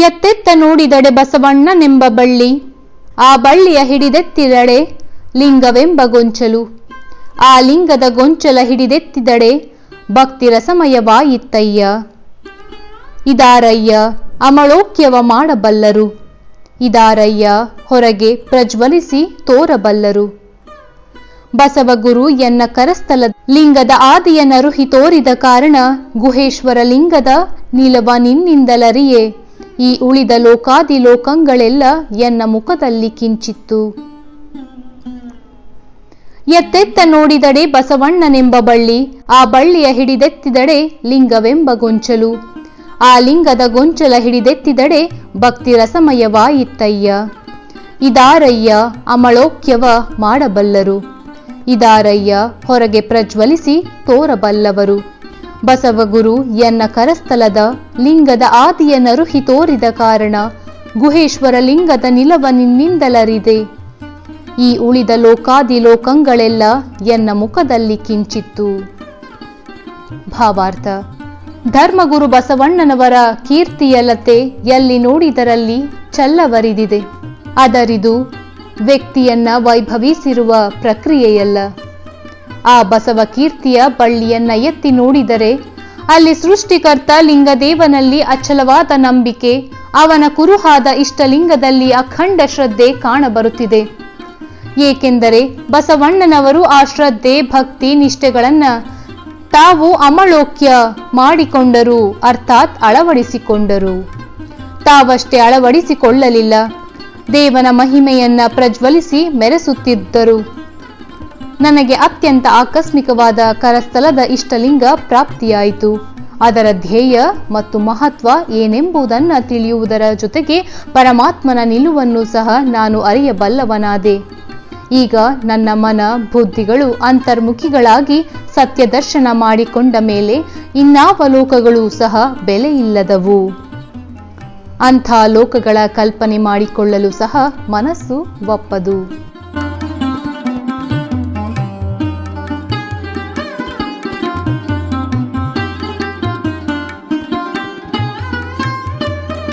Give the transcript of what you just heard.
ಎತ್ತೆತ್ತ ನೋಡಿದಡೆ ಬಸವಣ್ಣನೆಂಬ ಬಳ್ಳಿ. ಆ ಬಳ್ಳಿಯ ಹಿಡಿದೆತ್ತಿದಡೆ ಲಿಂಗವೆಂಬ ಗೊಂಚಲು. ಆ ಲಿಂಗದ ಗೊಂಚಲ ಹಿಡಿದೆತ್ತಿದಡೆ ಭಕ್ತಿ ರಸಮಯವಾಯಿತಯ್ಯ ಇದಾರಯ್ಯ ಅಮಳೋಕ್ಯವ ಮಾಡಬಲ್ಲರು. ಇದಾರಯ್ಯ, ಹೊರಗೆ ಪ್ರಜ್ವಲಿಸಿ ತೋರಬಲ್ಲರು. ಬಸವಗುರು ಎನ್ನ ಕರಸ್ಥಲ ಲಿಂಗದ ಆದಿಯ ನರುಹಿ ತೋರಿದ ಕಾರಣ ಗುಹೇಶ್ವರ ಲಿಂಗದ ನಿಲವ ನಿನ್ನಿಂದಲರಿಯೇ. ಈ ಉಳಿದ ಲೋಕಾದಿ ಲೋಕಂಗಳೆಲ್ಲ ಎನ್ನ ಮುಖದಲ್ಲಿ ಕಿಂಚಿತ್ತು. ಎತ್ತೆತ್ತ ನೋಡಿದಡೆ ಬಸವಣ್ಣನೆಂಬ ಬಳ್ಳಿ, ಆ ಬಳ್ಳಿಯ ಹಿಡಿದೆತ್ತಿದಡೆ ಲಿಂಗವೆಂಬ ಗೊಂಚಲು. ಆ ಲಿಂಗದ ಗೊಂಚಲ ಹಿಡಿದೆತ್ತಿದಡೆ ಭಕ್ತಿ ರಸಮಯವಾಯಿತ್ತಯ್ಯ ಇದಾರಯ್ಯ, ಅಮಳೋಕ್ಯವ ಮಾಡಬಲ್ಲರು. ಇದಾರಯ್ಯ, ಹೊರಗೆ ಪ್ರಜ್ವಲಿಸಿ ತೋರಬಲ್ಲವರು. ಬಸವಗುರು ಎನ್ನ ಕರಸ್ಥಲದ ಲಿಂಗದ ಆದಿಯ ನರುಹಿ ತೋರಿದ ಕಾರಣ ಗುಹೇಶ್ವರ ಲಿಂಗದ ನಿಲವ ನಿನ್ನಿಂದಲರಿದೆ. ಈ ಉಳಿದ ಲೋಕಾದಿ ಲೋಕಂಗಳೆಲ್ಲ ಎನ್ನ ಮುಖದಲ್ಲಿ ಕಿಂಚಿತ್ತು. ಭಾವಾರ್ಥ. ಧರ್ಮಗುರು ಬಸವಣ್ಣನವರ ಕೀರ್ತಿಯಲತೆ ಎಲ್ಲಿ ನೋಡಿದರಲ್ಲಿ ಚಲ್ಲವರಿದಿದೆ. ಅದರಿದು ವ್ಯಕ್ತಿಯನ್ನ ವೈಭವಿಸಿರುವ ಪ್ರಕ್ರಿಯೆಯಲ್ಲ. ಆ ಬಸವ ಕೀರ್ತಿಯ ಬಳ್ಳಿಯನ್ನ ಎತ್ತಿ ನೋಡಿದರೆ ಅಲ್ಲಿ ಸೃಷ್ಟಿಕರ್ತ ಲಿಂಗದೇವನಲ್ಲಿ ಅಚಲವಾದ ನಂಬಿಕೆ, ಅವನ ಕುರುಹಾದ ಇಷ್ಟಲಿಂಗದಲ್ಲಿ ಅಖಂಡ ಶ್ರದ್ಧೆ ಕಾಣಬರುತ್ತಿದೆ. ಏಕೆಂದರೆ ಬಸವಣ್ಣನವರು ಆ ಶ್ರದ್ಧೆ, ಭಕ್ತಿ, ನಿಷ್ಠೆಗಳನ್ನ ತಾವು ಅಮಳೋಕ್ಯ ಮಾಡಿಕೊಂಡರು, ಅರ್ಥಾತ್ ಅಳವಡಿಸಿಕೊಂಡರು. ತಾವಷ್ಟೇ ಅಳವಡಿಸಿಕೊಳ್ಳಲಿಲ್ಲ. ದೇವನ ಮಹಿಮೆಯನ್ನ ಪ್ರಜ್ವಲಿಸಿ ಮೆರೆಸುತ್ತಿದ್ದರು. ನನಗೆ ಅತ್ಯಂತ ಆಕಸ್ಮಿಕವಾದ ಕರಸ್ಥಲದ ಇಷ್ಟಲಿಂಗ ಪ್ರಾಪ್ತಿಯಾಯಿತು. ಅದರ ಧ್ಯೇಯ ಮತ್ತು ಮಹತ್ವ ಏನೆಂಬುದನ್ನು ತಿಳಿಯುವುದರ ಜೊತೆಗೆ ಪರಮಾತ್ಮನ ನಿಲುವನ್ನು ಸಹ ನಾನು ಅರಿಯಬಲ್ಲವನಾದೆ. ಈಗ ನನ್ನ ಮನ, ಬುದ್ಧಿಗಳು ಅಂತರ್ಮುಖಿಗಳಾಗಿ ಸತ್ಯದರ್ಶನ ಮಾಡಿಕೊಂಡ ಮೇಲೆ ಇನ್ನಾವ ಲೋಕಗಳು ಸಹ ಬೆಲೆಯಿಲ್ಲದವು. ಅಂಥ ಲೋಕಗಳ ಕಲ್ಪನೆ ಮಾಡಿಕೊಳ್ಳಲು ಸಹ ಮನಸ್ಸು ಒಪ್ಪದು.